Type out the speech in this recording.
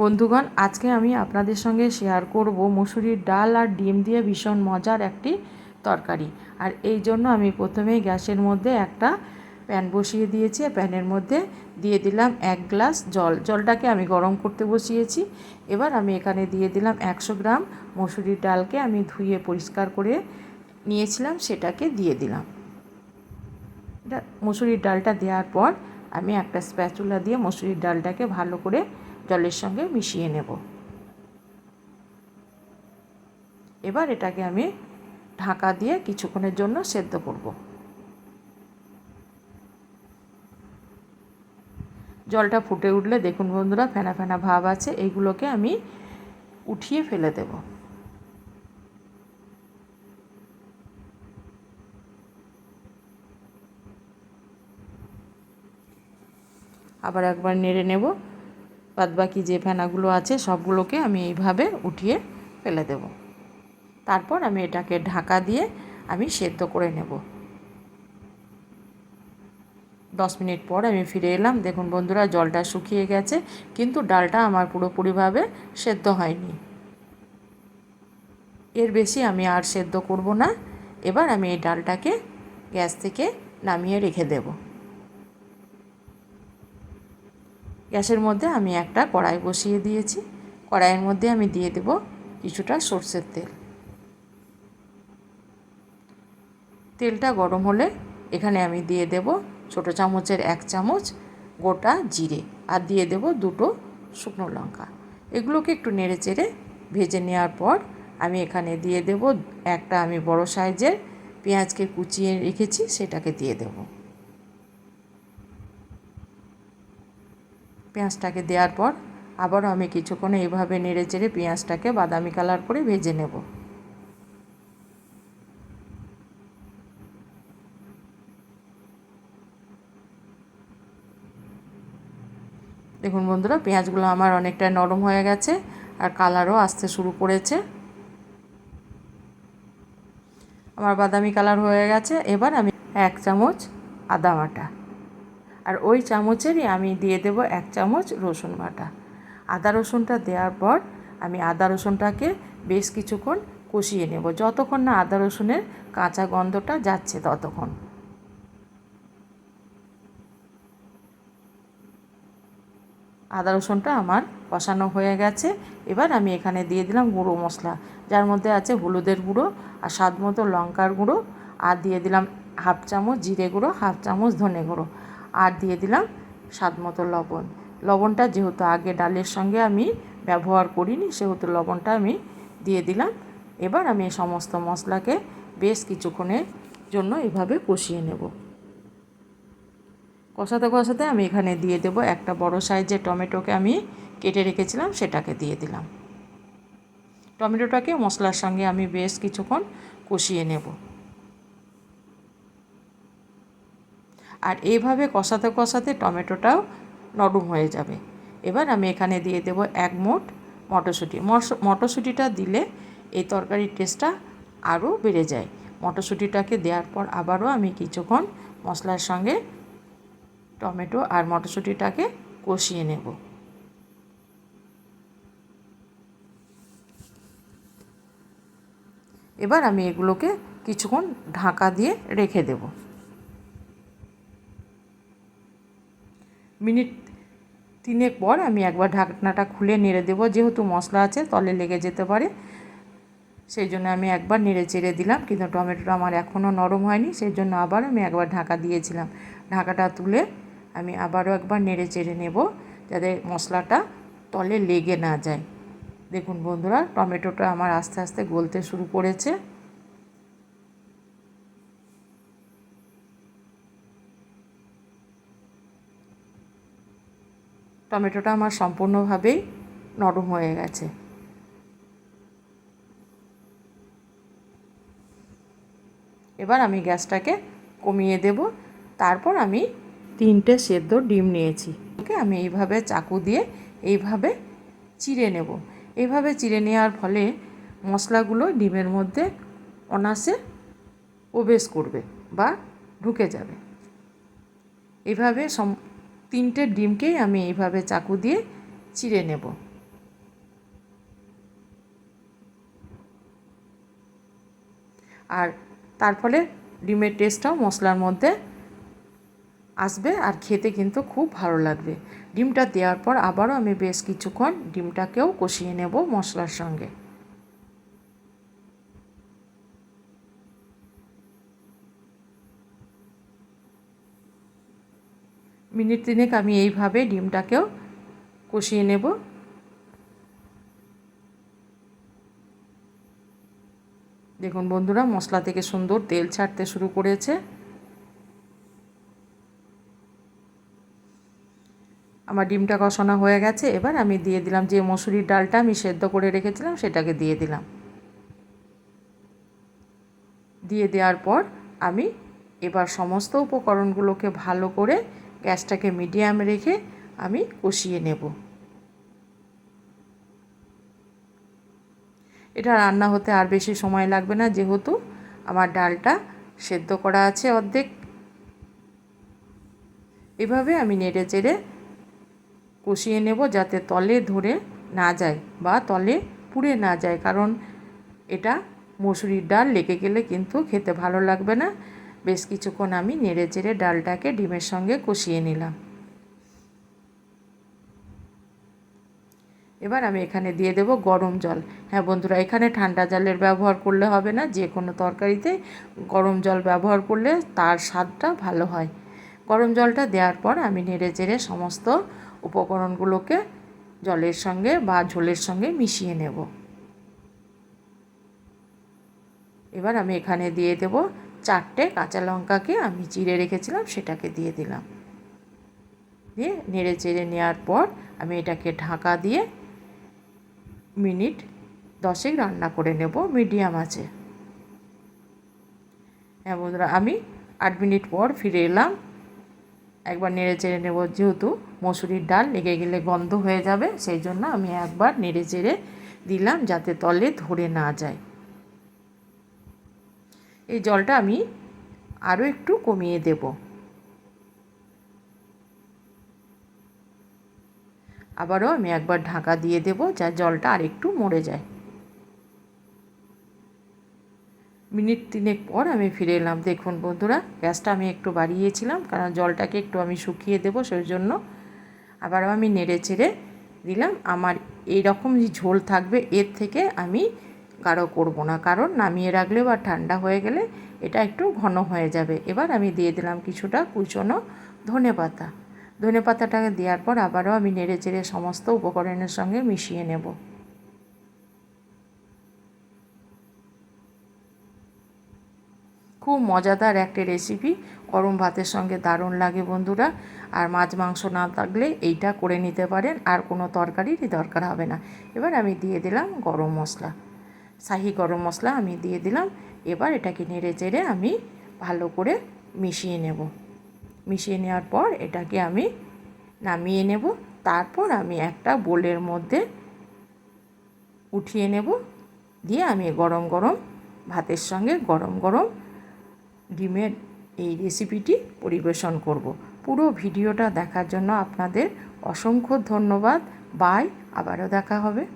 বন্ধুগণ, আজকে আমি আপনাদের সঙ্গে শেয়ার করব মুসুরির ডাল আর ডিম দিয়ে ভীষণ মজার একটি তরকারি। আর এই জন্য আমি প্রথমেই গ্যাসের মধ্যে একটা প্যান বসিয়ে দিয়েছি। প্যানের মধ্যে দিয়ে দিলাম এক গ্লাস জল। জলটাকে আমি গরম করতে বসিয়েছি। এবার আমি এখানে দিয়ে দিলাম একশো গ্রাম মুসুরির ডালকে। আমি ধুয়ে পরিষ্কার করে নিয়েছিলাম, সেটাকে দিয়ে দিলাম। মুসুরির ডালটা দেওয়ার পর আমি একটা স্প্যাচুলা দিয়ে মুসুরির ডালটাকে ভালো করে জলের সঙ্গে মিশিয়ে নেব। এবার এটাকে আমি ঢাকা দিয়ে কিছুক্ষণের জন্য সেদ্ধ করব। জলটা ফুটে উঠলে দেখুন বন্ধুরা, ফেনা ফেনা ভাব আছে এইগুলোকে আমি উঠিয়ে ফেলে দেব। আবার একবার নেড়ে নেব। বাদবাকি যে ফেনাগুলো আছে সবগুলোকে আমি এইভাবে উঠিয়ে ফেলে দেব। তারপর আমি এটাকে ঢাকা দিয়ে আমি সেদ্ধ করে নেব। দশ মিনিট পর আমি ফিরে এলাম। দেখুন বন্ধুরা, জলটা শুকিয়ে গেছে, কিন্তু ডালটা আমার পুরোপুরিভাবে সেদ্ধ হয়নি। এর বেশি আমি আর সেদ্ধ করব না। এবার আমি এই ডালটাকে গ্যাস থেকে নামিয়ে রেখে দেবো। গ্যাসের মধ্যে আমি একটা কড়াই বসিয়ে দিয়েছি। কড়াইয়ের মধ্যে আমি দিয়ে দেব কিছুটা সর্ষের তেল। তেলটা গরম হলে এখানে আমি দিয়ে দেব ছোটো চামচের এক চামচ গোটা জিরে আর দিয়ে দেব দুটো শুকনো লঙ্কা। এগুলোকে একটু নেড়ে চেড়ে ভেজে নেওয়ার পর আমি এখানে দিয়ে দেব একটা আমি বড় সাইজের পেঁয়াজকে কুচিয়ে রেখেছি, সেটাকে দিয়ে দেবো। পেঁয়াজটাকে দেওয়ার পর আবারও আমি কিছুক্ষণ এইভাবে নেড়ে চেড়ে পেঁয়াজটাকে বাদামি কালার করে ভেজে নেব। দেখুন বন্ধুরা, পেঁয়াজগুলো আমার অনেকটা নরম হয়ে গেছে আর কালারও আসতে শুরু করেছে। আমার বাদামি কালার হয়ে গেছে। এবার আমি এক চামচ আদা বাটা। আর ওই চামচেরই আমি দিয়ে দেব এক চামচ রসুন বাটা। আদা রসুনটা দেওয়ার পর আমি আদা রসুনটাকে বেশ কিছুক্ষণ কষিয়ে নেব। যতক্ষণ না আদা রসুনের কাঁচা গন্ধটা যাচ্ছে ততক্ষণ। আদা রসুনটা আমার কষানো হয়ে গেছে। এবার আমি এখানে দিয়ে দিলাম গুঁড়ো মশলা, যার মধ্যে আছে হলুদের গুঁড়ো আর স্বাদ মতো লঙ্কার গুঁড়ো। আর দিয়ে দিলাম হাফ চামচ জিরে গুঁড়ো, হাফ চামচ ধনে গুঁড়ো। আর দিয়ে দিলাম স্বাদ মতো লবণ। লবণটা যেহেতু আগে ডালের সঙ্গে আমি ব্যবহার করিনি, সেহেতু লবণটা আমি দিয়ে দিলাম। এবার আমি সমস্ত মশলাকে বেশ কিছুক্ষণের জন্য এভাবে কষিয়ে নেব। কষাতে কষাতে আমি এখানে দিয়ে দেব একটা বড় সাইজের টমেটোকে আমি কেটে রেখেছিলাম, সেটাকে দিয়ে দিলাম। টমেটোটাকে মশলার সঙ্গে আমি বেশ কিছুক্ষণ কষিয়ে নেব। আর এইভাবে কষাতে কষাতে টমেটোটাও নরম হয়ে যাবে। এবার আমি এখানে দিয়ে দেব এক মোট মটরশুঁটি। মটরশুঁটিটা দিলে এই তরকারির টেস্টটা আরও বেড়ে যায়। মটরশুঁটিটাকে দেওয়ার পর আবারও আমি কিছুক্ষণ মশলার সঙ্গে টমেটো আর মটরশুঁটিটাকে কষিয়ে নেব। এবার আমি এগুলোকে কিছুক্ষণ ঢাকা দিয়ে রেখে দেবো। মিনিট তিনেক পর আমি একবার ঢাকনাটা খুলে নেড়ে দেবো। যেহেতু মশলা আছে, তলে লেগে যেতে পারে। সেই জন্য আমি একবার নেড়ে চেড়ে দিলাম, কিন্তু টমেটোটা আমার এখনও নরম হয়নি, সেই জন্য আবার আমি একবার ঢাকা দিয়েছিলাম। ঢাকাটা তুলে আমি আবারও একবার নেড়ে চেড়ে নেব, যাতে মশলাটা তলে লেগে না যায়। দেখুন বন্ধুরা, টমেটোটা আমার আস্তে আস্তে গলতে শুরু করেছে। টমেটোটা আমার সম্পূর্ণভাবেই নরম হয়ে গেছে। এবার আমি গ্যাসটাকে কমিয়ে দেব। তারপর আমি তিনটে সেদ্ধ ডিম নিয়েছি। ওকে আমি এইভাবে চাকু দিয়ে এইভাবে চিড়ে নেব। এইভাবে চিড়ে নেওয়ার ফলে মশলাগুলো ডিমের মধ্যে অনাসে প্রবেশ করবে বা ঢুকে যাবে। এভাবে সম তিনটে ডিমকেই আমি এইভাবে চাকু দিয়ে চিড়ে নেব। আর তার ফলে ডিমের টেস্টটাও মশলার মধ্যে আসবে আর খেতে কিন্তু খুব ভালো লাগবে। ডিমটা দেওয়ার পর আবারও আমি বেশ কিছুক্ষণ ডিমটাকেও কষিয়ে নেব মশলার সঙ্গে। মিনিট তিনেক আমি এইভাবে ডিমটাকেও কষিয়ে নেব। দেখুন বন্ধুরা, মশলা থেকে সুন্দর তেল ছাড়তে শুরু করেছে। আমার ডিমটা কষানো হয়ে গেছে, এবার আমি দিয়ে দিলাম যে মসুরির ডালটা আমি সেদ্ধ করে রেখেছিলাম, সেটাকে দিয়ে দিলাম। দিয়ে দেওয়ার পর আমি এবার সমস্ত উপকরণগুলোকে ভালো করে গ্যাসটাকে মিডিয়ামে রেখে আমি কষিয়ে নেব। এটা রান্না হতে আর বেশি সময় লাগবে না, যেহেতু আমার ডালটা সেদ্ধ করা আছে অর্ধেক। এভাবে আমি নেড়ে চেড়ে কষিয়ে নেব যাতে তলে ধরে না যায় বা তলে পুড়ে না যায়, কারণ এটা মসুরির ডাল, লেগে গেলে কিন্তু খেতে ভালো লাগবে না। বেশ কিছুক্ষণ আমি নেড়ে চেড়ে ডালটাকে ডিমের সঙ্গে কষিয়ে নিলাম। এবার আমি এখানে দিয়ে দেব গরম জল। হ্যাঁ বন্ধুরা, এখানে ঠান্ডা জলের ব্যবহার করলে হবে না, যে কোনো তরকারিতে গরম জল ব্যবহার করলে তার স্বাদটা ভালো হয়। গরম জলটা দেওয়ার পর আমি নেড়ে চেড়ে সমস্ত উপকরণগুলোকে জলের সঙ্গে বা ঝোলের সঙ্গে মিশিয়ে নেব। এবার আমি এখানে দিয়ে দেব চারটে কাঁচা লঙ্কাকে আমি চিড়ে রেখেছিলাম, সেটাকে দিয়ে দিলাম। দিয়ে নেড়ে চেড়ে নেওয়ার পর আমি এটাকে ঢাকা দিয়ে মিনিট দশেক রান্না করে নেব মিডিয়াম আছে হ্যাঁ বন্ধুরা, আমি আট মিনিট পর ফিরে এলাম। একবার নেড়ে চেড়ে নেব, যেহেতু মসুরির ডাল লেগে গেলে গন্ধ হয়ে যাবে, সেই জন্য আমি একবার নেড়ে চেড়ে দিলাম যাতে তলে ধরে না যায়। এই জলটা আমি আরও একটু কমিয়ে দেব। আবারও আমি একবার ঢাকা দিয়ে দেব যা জলটা আর একটু মরে যায়। মিনিট তিনেক পর আমি ফিরে এলাম। দেখুন বন্ধুরা, গ্যাসটা আমি একটু বাড়িয়েছিলাম কারণ জলটাকে একটু আমি শুকিয়ে দেবো সেই জন্য আবারও আমি নেড়ে চেড়ে দিলাম। আমার এই রকম যে ঝোল থাকবে, এর থেকে আমি গাঢ় করব না। কারণ নামিয়ে রাখলে বা ঠান্ডা হয়ে গেলে এটা একটু ঘন হয়ে যাবে। এবার আমি দিয়ে দিলাম কিছুটা কুচনো ধনে পাতা। ধনে পাতাটাকে দেওয়ার পর আবারও আমি নেড়ে চেড়ে সমস্ত উপকরণের সঙ্গে মিশিয়ে নেব। খুব মজাদার একটা রেসিপি গরম ভাতের সঙ্গে দারুণ লাগে বন্ধুরা। আর মাছ, মাংস না থাকলে এইটা করে নিতে পারেন। আর কোনো তরকারিরই দরকার হবে না। এবার আমি দিয়ে দিলাম গরম মশলা। শাহি গরম মশলা আমি দিয়ে দিলাম। এবার এটাকে নেড়ে চেড়ে আমি ভালো করে মিশিয়ে নেব। মিশিয়ে নেওয়ার পর এটাকে আমি নামিয়ে নেব। তারপর আমি একটা বোলের মধ্যে উঠিয়ে নেব। দিয়ে আমি গরম গরম ভাতের সঙ্গে গরম গরম ডিমের এই রেসিপিটি পরিবেশন করব। পুরো ভিডিওটা দেখার জন্য আপনাদের অসংখ্য ধন্যবাদ। বাই, আবারও দেখা হবে।